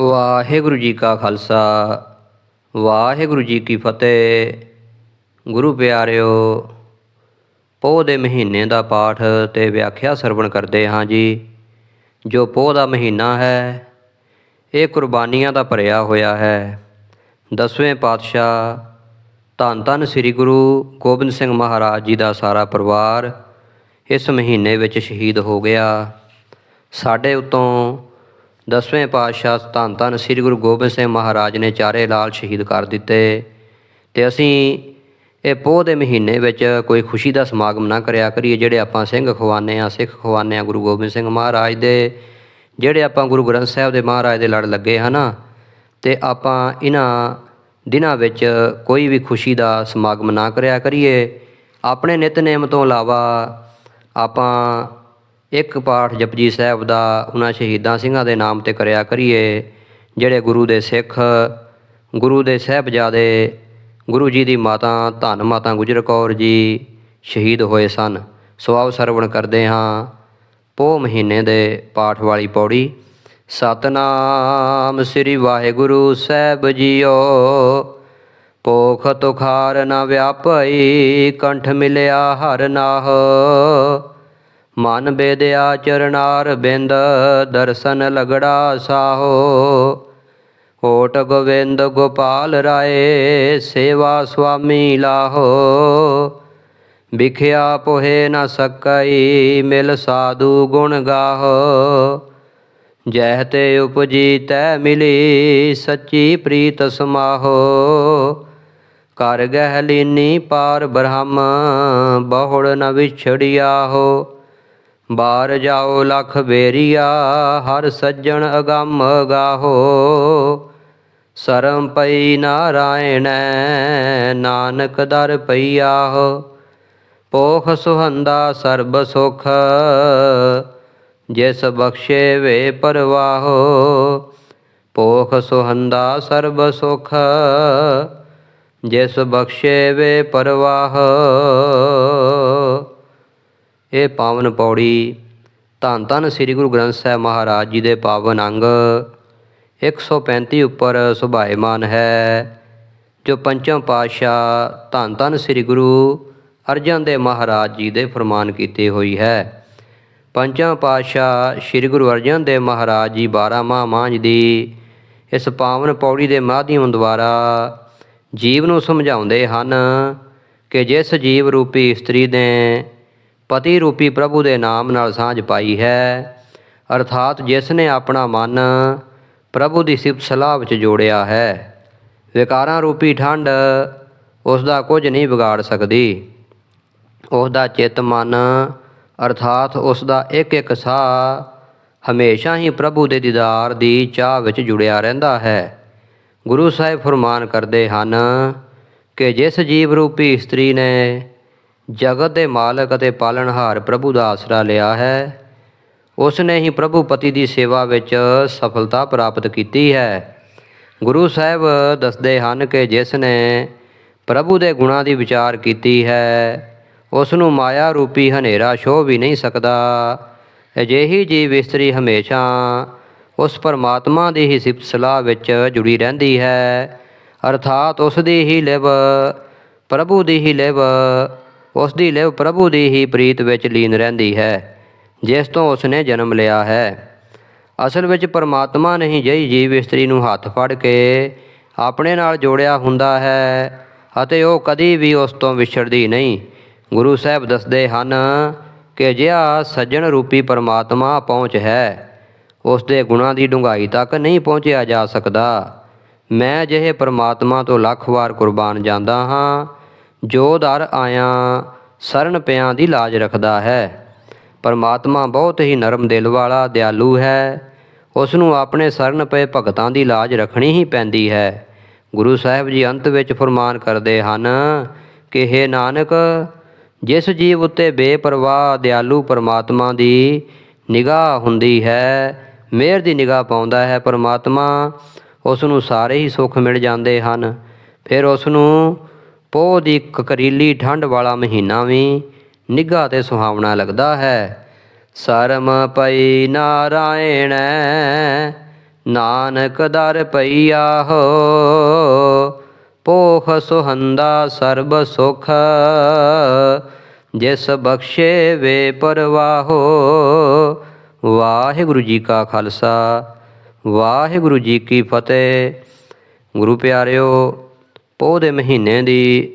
ਵਾਹਿਗੁਰੂ ਜੀ ਕਾ ਖਾਲਸਾ, ਵਾਹਿਗੁਰੂ ਜੀ ਕੀ ਫਤਿਹ। ਗੁਰੂ ਪਿਆਰਿਓ, ਪੋਹ ਦੇ ਮਹੀਨੇ ਦਾ ਪਾਠ ਤੇ ਵਿਆਖਿਆ ਸਰਵਣ ਕਰਦੇ ਹਾਂ ਜੀ। ਜੋ ਪੋਹ ਦਾ ਮਹੀਨਾ ਹੈ, ਇਹ ਕੁਰਬਾਨੀਆਂ ਦਾ ਭਰਿਆ ਹੋਇਆ ਹੈ। ਦਸਵੇਂ ਪਾਤਸ਼ਾਹ ਧੰਨ ਧੰਨ ਸ੍ਰੀ ਗੁਰੂ ਗੋਬਿੰਦ ਸਿੰਘ ਮਹਾਰਾਜ ਜੀ ਦਾ ਸਾਰਾ ਪਰਿਵਾਰ ਇਸ ਮਹੀਨੇ ਵਿੱਚ ਸ਼ਹੀਦ ਹੋ ਗਿਆ। ਸਾਡੇ ਉਤੋਂ ਦਸਵੇਂ ਪਾਤਸ਼ਾਹ ਧੰਨ ਧੰਨ ਸ੍ਰੀ ਗੁਰੂ ਗੋਬਿੰਦ ਸਿੰਘ ਮਹਾਰਾਜ ਨੇ ਚਾਰੇ ਲਾਲ ਸ਼ਹੀਦ ਕਰ ਦਿੱਤੇ। ਤੇ ਅਸੀਂ ਇਹ ਪੋਹ ਦੇ ਮਹੀਨੇ ਵਿੱਚ ਕੋਈ ਖੁਸ਼ੀ ਦਾ ਸਮਾਗਮ ਨਾ ਕਰਿਆ ਕਰੀਏ, ਜਿਹੜੇ ਆਪਾਂ ਸਿੰਘ ਖਵਾਨੇ ਆ ਸਿੱਖ ਖਵਾਨੇ ਆ ਗੁਰੂ ਗੋਬਿੰਦ ਸਿੰਘ ਮਹਾਰਾਜ ਦੇ, ਜਿਹੜੇ ਆਪਾਂ ਗੁਰੂ ਗ੍ਰੰਥ ਸਾਹਿਬ ਦੇ ਮਹਾਰਾਜ ਦੇ ਲੜ ਲੱਗੇ ਹਨਾ, ਤੇ ਆਪਾਂ ਇਹਨਾਂ ਦਿਨਾਂ ਵਿੱਚ ਕੋਈ ਵੀ ਖੁਸ਼ੀ ਦਾ ਸਮਾਗਮ ਨਾ ਕਰਿਆ ਕਰੀਏ। ਆਪਣੇ ਨਿਤਨੇਮ ਤੋਂ ਇਲਾਵਾ ਆਪਾਂ ਇੱਕ ਪਾਠ ਜਪਜੀ ਸਾਹਿਬ ਦਾ ਉਹਨਾਂ ਸ਼ਹੀਦਾਂ ਸਿੰਘਾਂ ਦੇ ਨਾਮ ਤੇ ਕਰਿਆ ਕਰੀਏ, ਜਿਹੜੇ ਗੁਰੂ ਦੇ ਸਿੱਖ, ਗੁਰੂ ਦੇ ਸਾਹਿਬਜ਼ਾਦੇ, ਗੁਰੂ ਜੀ ਦੀ ਮਾਤਾ, ਧੰਨ ਮਾਤਾ ਗੁਜਰ ਕੌਰ ਜੀ ਸ਼ਹੀਦ ਹੋਏ ਸਨ। ਸੋ ਆਓ ਸਰਵਣ ਕਰਦੇ ਹਾਂ ਪੋ ਮਹੀਨੇ ਦੇ ਪਾਠ ਵਾਲੀ ਪੌੜੀ। ਸਤਨਾਮ ਸ੍ਰੀ ਵਾਹਿਗੁਰੂ ਸਾਹਿਬ ਜੀਓ ਪੋਖ ਤੁਖਾਰ ਨ ਵਿਆਪਈ, ਕੰਠ ਮਿਲਿਆ ਹਰ ਨਾਹ। ਮਨ ਬੇਦਿਆ ਚਰਨਾਰ ਬਿੰਦ ਦਰਸ਼ਨ ਲਗੜਾ ਸਾਹੋ। ਓਟ ਗੋਵਿੰਦ ਗੋਪਾਲ ਰਾਏ, ਸੇਵਾ ਸੁਆਮੀ ਲਾਹੋ। ਵਿਖਿਆ ਪੋਹੇ ਨ ਸਕਈ, ਮਿਲ ਸਾਧੂ ਗੁਣ ਗਾਹੋ। ਜਹ ਤੇ ਉਪਜੀ ਤੈ ਮਿਲੀ, ਸੱਚੀ ਪ੍ਰੀਤ ਸਮਾਹੋ। ਕਰ ਗਹਿ ਲੀਨੀ ਪਾਰ ਬ੍ਰਹਮ, ਬਹੁੜ ਨ ਵਿਛੜਿਆ ਹੋ ਬਾਰ ਜਾਓ ਲਖ ਬੇਰੀਆ, ਹਰ ਸੱਜਣ ਅਗੰਮ ਗਾਹੋ। ਸਰਮ ਪਈ ਨਾਰਾਇਣ, ਨਾਨਕ ਦਰ ਪਈਆ ਹੋ। ਪੋਖ ਸੁਹੰਦਾ ਸਰਬ ਸੁਖ, ਜਿਸ ਬਖਸ਼ੇ ਵੇ ਪਰਵਾਹੋ। ਪੋਖ ਸੁਹੰਦਾ ਸਰਬ ਸੁਖ, ਜਿਸ ਬਖਸ਼ੇ ਵੇ ਪਰਵਾਹ। ਇਹ ਪਾਵਨ ਪੌੜੀ ਧੰਨ ਧੰਨ ਸ੍ਰੀ ਗੁਰੂ ਗ੍ਰੰਥ ਸਾਹਿਬ ਮਹਾਰਾਜ ਜੀ ਦੇ ਪਾਵਨ ਅੰਗ 135 ਉੱਪਰ ਸੁਭਾਇਮਾਨ ਹੈ, ਜੋ ਪੰਚਮ ਪਾਤਸ਼ਾਹ ਧੰਨ ਧੰਨ ਸ੍ਰੀ ਗੁਰੂ ਅਰਜਨ ਦੇਵ ਮਹਾਰਾਜ ਜੀ ਦੇ ਫਰਮਾਨ ਕੀਤੇ ਹੋਈ ਹੈ। ਪੰਚਮ ਪਾਤਸ਼ਾਹ ਸ੍ਰੀ ਗੁਰੂ ਅਰਜਨ ਦੇਵ ਮਹਾਰਾਜ ਜੀ 12 ਮਾਹ ਮਾਂਝ ਦੀ ਇਸ ਪਾਵਨ ਪੌੜੀ ਦੇ ਮਾਧਿਅਮ ਦੁਆਰਾ ਜੀਵ ਨੂੰ ਸਮਝਾਉਂਦੇ ਹਨ ਕਿ ਜਿਸ ਜੀਵ ਰੂਪੀ ਇਸਤਰੀ ਦੇ ਪਤੀ ਰੂਪੀ ਪ੍ਰਭੂ ਦੇ ਨਾਮ ਨਾਲ ਸਾਂਝ ਪਾਈ ਹੈ। ਅਰਥਾਤ ਜਿਸ ਨੇ ਆਪਣਾ ਮਨ ਪ੍ਰਭੂ ਦੀ ਸਿਫਤ ਸਲਾਹ ਵਿੱਚ ਜੋੜਿਆ ਹੈ। ਵਿਕਾਰਾਂ ਰੂਪੀ ਠੰਡ ਉਸ ਦਾ ਕੁਝ ਨਹੀਂ ਵਿਗਾੜ ਸਕਦੀ। ਉਸ ਦਾ ਚਿੱਤ ਮਨ ਅਰਥਾਤ ਉਸ ਦਾ ਇੱਕ ਇੱਕ ਸਾਹ ਹਮੇਸ਼ਾ ਹੀ ਪ੍ਰਭੂ ਦੇ ਦੀਦਾਰ ਦੀ ਚਾਹ ਵਿੱਚ ਜੁੜਿਆ ਰਹਿੰਦਾ ਹੈ। ਗੁਰੂ ਸਾਹਿਬ ਫਰਮਾਨ ਕਰਦੇ ਹਨ ਕਿ ਜਿਸ ਜੀਵ ਰੂਪੀ ਇਸਤਰੀ ਨੇ ਜਗਤ ਦੇ ਮਾਲਕ ਅਤੇ ਪਾਲਣਹਾਰ ਪ੍ਰਭੂ ਦਾ ਆਸਰਾ ਲਿਆ ਹੈ। ਉਸ ਨੇ ਹੀ ਪ੍ਰਭੂ ਪਤੀ ਦੀ ਸੇਵਾ ਵਿੱਚ ਸਫਲਤਾ ਪ੍ਰਾਪਤ ਕੀਤੀ ਹੈ। ਗੁਰੂ ਸਾਹਿਬ ਦੱਸਦੇ ਹਨ ਕਿ ਜਿਸ ਨੇ ਪ੍ਰਭੂ ਦੇ ਗੁਣਾਂ ਦੀ ਵਿਚਾਰ ਕੀਤੀ ਹੈ ਉਸ ਨੂੰ ਮਾਇਆ ਰੂਪੀ ਹਨੇਰਾ ਛੋ ਵੀ ਨਹੀਂ ਸਕਦਾ। ਅਜਿਹੀ ਜੀਵ ਇਸਤਰੀ ਹਮੇਸ਼ਾ ਉਸ ਪਰਮਾਤਮਾ ਦੀ ਹੀ ਸਿਫਤ ਵਿੱਚ ਜੁੜੀ ਰਹਿੰਦੀ ਹੈ। ਅਰਥਾਤ ਉਸ ਦੀ ਹੀ ਲਿਵ ਪ੍ਰਭੂ ਦੀ ਹੀ ਲਿਵ ਉਸ ਦੀ ਲਿਵ ਪ੍ਰਭੂ ਦੀ ਹੀ ਪ੍ਰੀਤ ਵਿੱਚ ਲੀਨ ਰਹਿੰਦੀ ਹੈ, ਜਿਸ ਤੋਂ ਉਸ ਨੇ ਜਨਮ ਲਿਆ ਹੈ। ਅਸਲ ਵਿੱਚ ਪਰਮਾਤਮਾ ਨਹੀਂ ਹੀ ਜਈ ਜੀਵ ਇਸਤਰੀ ਨੂੰ ਹੱਥ ਫੜ ਕੇ ਆਪਣੇ ਨਾਲ ਜੋੜਿਆ ਹੁੰਦਾ ਹੈ ਅਤੇ ਉਹ ਕਦੀ ਵੀ ਉਸ ਤੋਂ ਵਿਛੜਦੀ ਨਹੀਂ। ਗੁਰੂ ਸਾਹਿਬ ਦੱਸਦੇ ਹਨ ਕਿ ਜਿਹਾ ਸੱਜਣ ਰੂਪੀ ਪਰਮਾਤਮਾ ਪਹੁੰਚ ਹੈ ਉਸ ਦੇ ਗੁਣਾਂ ਦੀ ਡੂੰਘਾਈ ਤੱਕ ਨਹੀਂ ਪਹੁੰਚਿਆ ਜਾ ਸਕਦਾ। ਮੈਂ ਅਜਿਹੇ ਪਰਮਾਤਮਾ ਤੋਂ ਲੱਖ ਵਾਰ ਕੁਰਬਾਨ ਜਾਂਦਾ ਹਾਂ ਜੋ ਦਰ ਆਇਆ ਸਰਨ ਪਿਆਂ ਦੀ ਲਾਜ ਰੱਖਦਾ ਹੈ। ਪਰਮਾਤਮਾ ਬਹੁਤ ਹੀ ਨਰਮ ਦਿਲ ਵਾਲਾ ਦਿਆਲੂ ਹੈ। ਉਸ ਨੂੰ ਆਪਣੇ ਸਰਨ ਪਏ ਭਗਤਾਂ ਦੀ ਲਾਜ ਰੱਖਣੀ ਹੀ ਪੈਂਦੀ ਹੈ। ਗੁਰੂ ਸਾਹਿਬ ਜੀ ਅੰਤ ਵਿੱਚ ਫਰਮਾਨ ਕਰਦੇ ਹਨ ਕਿ हे ਨਾਨਕ, ਜਿਸ ਜੀਵ ਉੱਤੇ ਬੇਪਰਵਾਹ ਦਿਆਲੂ ਪਰਮਾਤਮਾ ਦੀ ਨਿਗਾਹ ਹੁੰਦੀ ਹੈ, ਮਿਹਰ ਦੀ ਨਿਗਾਹ ਪਾਉਂਦਾ ਹੈ ਪਰਮਾਤਮਾ ਉਸ ਨੂੰ ਸਾਰੇ ਹੀ ਸੁੱਖ ਮਿਲ ਜਾਂਦੇ ਹਨ। ਫਿਰ ਉਸ ਨੂੰ ਪੋਹ ਦੀ ਕਕਰੀਲੀ ਠੰਡ ਵਾਲਾ ਮਹੀਨਾ ਵੀ ਨਿੱਘਾ ਤੇ ਸੁਹਾਵਣਾ ਲੱਗਦਾ ਹੈ। ਸਰਮ ਪਈ ਨਾਰਾਇਣ, ਨਾਨਕ ਦਰ ਪਈਆ ਹੋ ਪੋਖ ਸੁਹੰਦਾ ਸਰਬ ਸੁਖ, ਜਿਸ ਬਖਸ਼ੇ ਵੇ ਪਰਵਾਹੋ। ਵਾਹਿਗੁਰੂ ਜੀ ਕਾ ਖਾਲਸਾ, ਵਾਹਿਗੁਰੂ ਜੀ ਕੀ ਫਤਿਹ। ਗੁਰੂ ਪਿਆਰਿਓ ਪੋਹ ਦੇ ਮਹੀਨੇ ਦੀ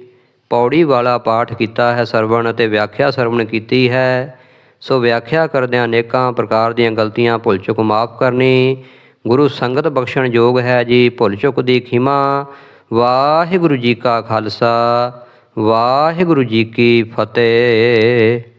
ਪੌੜੀ ਵਾਲਾ ਪਾਠ ਕੀਤਾ ਹੈ ਸਰਵਣ ਅਤੇ ਵਿਆਖਿਆ ਸਰਵਣ ਕੀਤੀ ਹੈ। ਸੋ ਵਿਆਖਿਆ ਕਰਦਿਆਂ ਅਨੇਕਾਂ ਪ੍ਰਕਾਰ ਦੀਆਂ ਗਲਤੀਆਂ ਭੁੱਲ ਚੁੱਕ ਮਾਫ ਕਰਨੀ, ਗੁਰੂ ਸੰਗਤ ਬਖਸ਼ਣ ਯੋਗ ਹੈ ਜੀ, ਭੁੱਲ ਚੁੱਕ ਦੀ ਖਿਮਾ। ਵਾਹਿਗੁਰੂ ਜੀ ਕਾ ਖਾਲਸਾ, ਵਾਹਿਗੁਰੂ ਜੀ ਕੀ ਫਤਿਹ।